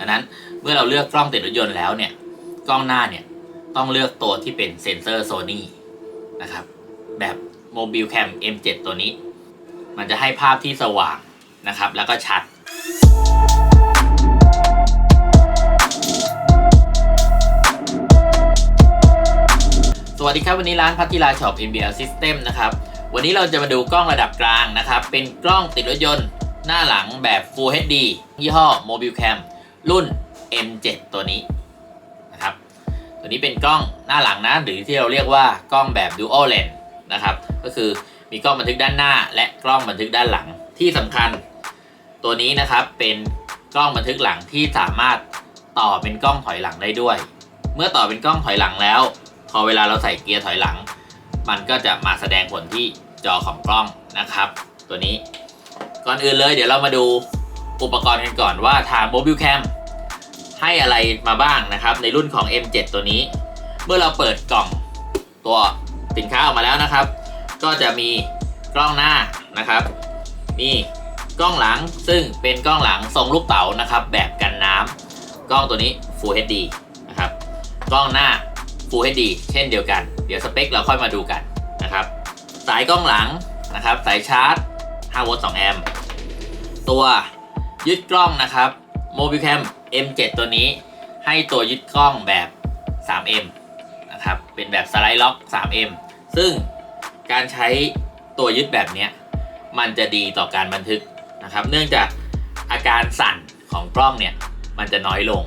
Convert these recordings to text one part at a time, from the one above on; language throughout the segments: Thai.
ดังนั้นเมื่อเราเลือกกล้องติดรถยนต์แล้วเนี่ยกล้องหน้าเนี่ยต้องเลือกตัวที่เป็นเซนเซอร์โซนี่นะครับแบบโมบิลแคม M7 ตัวนี้ มันจะให้ภาพที่สว่างนะครับ แล้วก็ชัด สวัสดีครับวันนี้ร้านพัทิลาช็อป MBL System นะครับวันนี้เราจะมาดูกล้องระดับกลางนะครับ เป็นกล้องติดรถยนต์หน้าหลังแบบ Full HD ยี่ห้อ Mobile Cam รุ่น M7 ตัวนี้นะครับ ตัวนี้เป็นกล้องหน้าหลังนะ หรือที่เราเรียกว่ากล้องแบบ Dual Lens นะครับ ก็คือมีกล้องบันทึกด้านหน้า และกล้องบันทึกด้านหลัง ที่สำคัญ ตัวนี้นะครับเป็นกล้องบันทึกหลังที่สามารถต่อเป็นกล้องถอยหลังได้ด้วย เมื่อต่อเป็นกล้องถอยหลังแล้ว พอเวลาเราใส่เกียร์ถอยหลัง มันก็จะมาแสดงผลที่จอของกล้องนะครับ ตัวนี้ ก่อนอื่นเลยเดี๋ยวเรามาดู อุปกรณ์กันก่อนว่าทาง Mobile Cam ให้อะไรมาบ้างนะครับ ในรุ่นของ M7 ตัวนี้ เมื่อเราเปิดกล่องตัวสินค้าออกมาแล้วนะครับ ก็จะมีกล้องหน้านะครับ มีกล้องหลังซึ่งเป็นกล้องหลังทรงลูกเต๋านะครับ แบบกันน้ำกล้องตัวนี้ Full HD นะครับกล้องหน้า Full HD เช่นเดียวกัน เดี๋ยวสเปคเราค่อยมาดูกันนะครับ สายกล้องหลังนะครับ สายชาร์จ5โวลต์2แอมป์ตัว ยึดกล้องนะครับ Mobicam M7 ตัวนี้ ให้ตัวยึดกล้องแบบ 3M นะครับ เป็นแบบสไลด์ล็อก 3M ซึ่งการใช้ตัวยึดแบบนี้มันจะดีต่อการบันทึกนะครับ เนื่องจากอาการสั่นของกล้องเนี่ย มันจะน้อยลง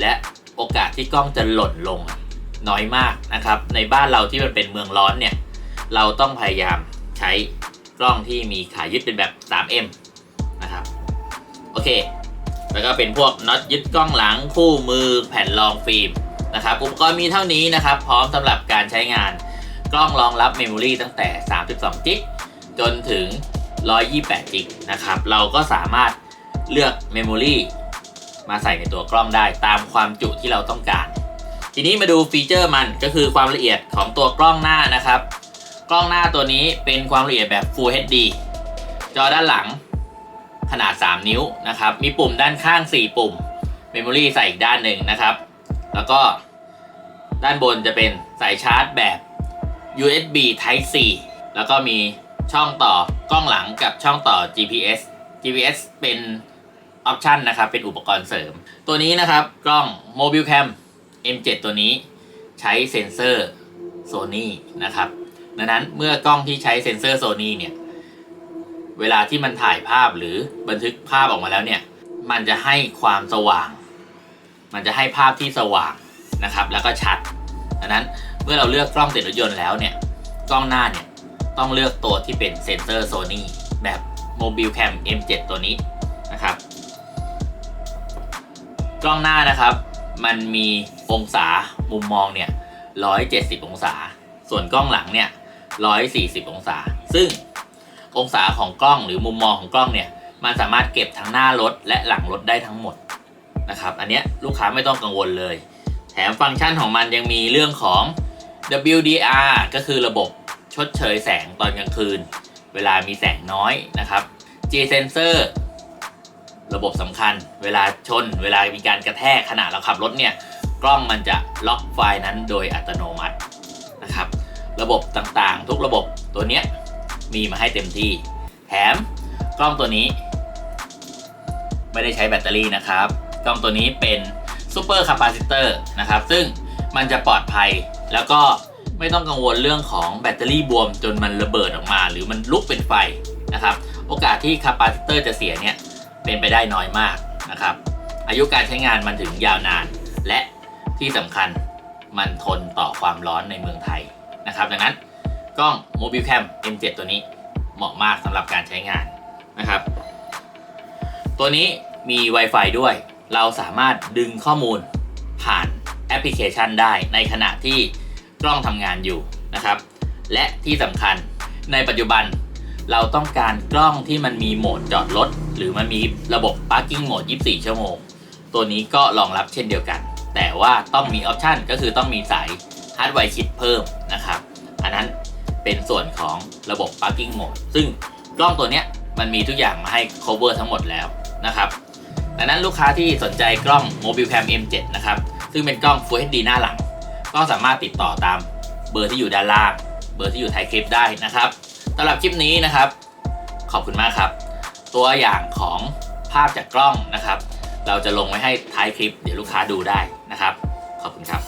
และโอกาสที่กล้องจะหล่นลงน้อยมากนะครับ ในบ้านเราที่มันเป็นเมืองร้อนเนี่ย เราต้องพยายามใช้กล้องที่มีขายึดเป็นแบบ 3M อเค แล้วก็เป็นพวกน็อตยึดกล้องหลังคู่มือแผ่นรองฟิล์มนะครับอุปกรณ์มีเท่านี้นะครับ พร้อมสำหรับการใช้งานกล้องรองรับเมมโมรีตั้งแต่ 32 จิกจนถึง 128 จิกนะครับ เราก็สามารถเลือกเมมโมรีมาใส่ในตัวกล้องได้ตามความจุที่เราต้องการ ทีนี้มาดูฟีเจอร์มันก็คือความละเอียดของตัวกล้องหน้านะครับ กล้องหน้าตัวนี้เป็นความละเอียดแบบ Full HD จอด้านหลัง ขนาด 3 นิ้วนะครับ มีปุ่มด้านข้าง 4 ปุ่ม Memory ใส่อีกด้านหนึ่งนะครับ แล้วก็ด้านบนจะเป็นสายชาร์จแบบ USB Type C แล้วก็มีช่องต่อกล้องหลังกับช่องต่อ GPS GPS เป็นออปชันนะครับ เป็นอุปกรณ์เสริม ตัวนี้นะครับกล้อง Mobile Cam M7 ตัวนี้ใช้เซ็นเซอร์ Sony นะครับดังนั้นเมื่อกล้องที่ใช้เซ็นเซอร์ Sony เนี่ย เวลาที่มันถ่ายภาพหรือบันทึกภาพออกมาแล้วเนี่ย มันจะให้ความสว่าง มันจะให้ภาพที่สว่างนะครับ แล้วก็ชัดดังนั้นเมื่อเราเลือกกล้องติดรถยนต์แล้วเนี่ย กล้องหน้าเนี่ยต้องเลือกตัวที่เป็นเซ็นเซอร์ Sony แบบ Mobile Cam M7 ตัวนี้นะครับ กล้องหน้านะครับ มันมีองศามุมมองเนี่ย170 องศา ส่วนกล้องหลังเนี่ย140 องศา ซึ่ง องศาของกล้องหรือมุมมองของกล้องเนี่ยมันสามารถเก็บทั้งหน้ารถและหลังรถได้ทั้งหมดนะครับ อันนี้ลูกค้าไม่ต้องกังวลเลย แถมฟังก์ชันของมันยังมีเรื่องของ WDR ก็คือระบบชดเชยแสงตอนกลางคืน เวลามีแสงน้อยนะครับ G sensor ระบบสำคัญ เวลาชน เวลามีการกระแทกขณะเราขับรถเนี่ย กล้องมันจะล็อกไฟล์นั้นโดยอัตโนมัตินะครับ ระบบต่างๆ ทุกระบบตัวเนี้ย มีมาให้เต็มที่ แถมกล้องตัวนี้ ไม่ได้ใช้แบตเตอรี่นะครับ กล้องตัวนี้เป็นซูเปอร์คาปาซิเตอร์นะครับ ซึ่งมันจะปลอดภัยแล้วก็ไม่ต้องกังวลเรื่องของแบตเตอรี่บวมจนมันระเบิดออกมา หรือมันลุกเป็นไฟนะครับ โอกาสที่คาปาซิเตอร์จะเสียเนี่ยเป็นไปได้น้อยมากนะครับ อายุการใช้งานมันถึงยาวนาน และที่สำคัญมันทนต่อความร้อนในเมืองไทยนะครับ ดังนั้น กล้อง Mobile Cam M7 ตัวนี้เหมาะมากสำหรับการใช้งานนะครับ ตัวนี้มี Wi-Fi ด้วย เราสามารถดึงข้อมูลผ่านแอปพลิเคชันได้ในขณะที่กล้องทำงานอยู่นะครับ และที่สำคัญในปัจจุบันเราต้องการกล้องที่มันมีโหมดจอดรถหรือมันมีระบบ parking mode 24 ชั่วโมง ตัวนี้ก็รองรับเช่นเดียวกัน แต่ว่าต้องมีออปชันก็คือต้องมีสายฮาร์ดไวร์ชิดเพิ่มนะครับ อันนั้น เป็นส่วนของระบบ parking mode ซึ่งกล้องตัวนี้มันมีทุกอย่างมาให้ cover ทั้งหมดแล้วนะครับดังนั้นลูกค้าที่สนใจกล้อง Mobile Cam M7 นะครับ ซึ่งเป็นกล้อง Full HD หน้าหลัง ก็สามารถติดต่อตามเบอร์ที่อยู่ด้านล่าง เบอร์ที่อยู่ท้ายคลิปได้นะครับสำหรับคลิปนี้นะครับ ขอบคุณมากครับ ตัวอย่างของภาพจากกล้องนะครับ เราจะลงไว้ให้ท้ายคลิป เดี๋ยวลูกค้าดูได้นะครับ ขอบคุณครับ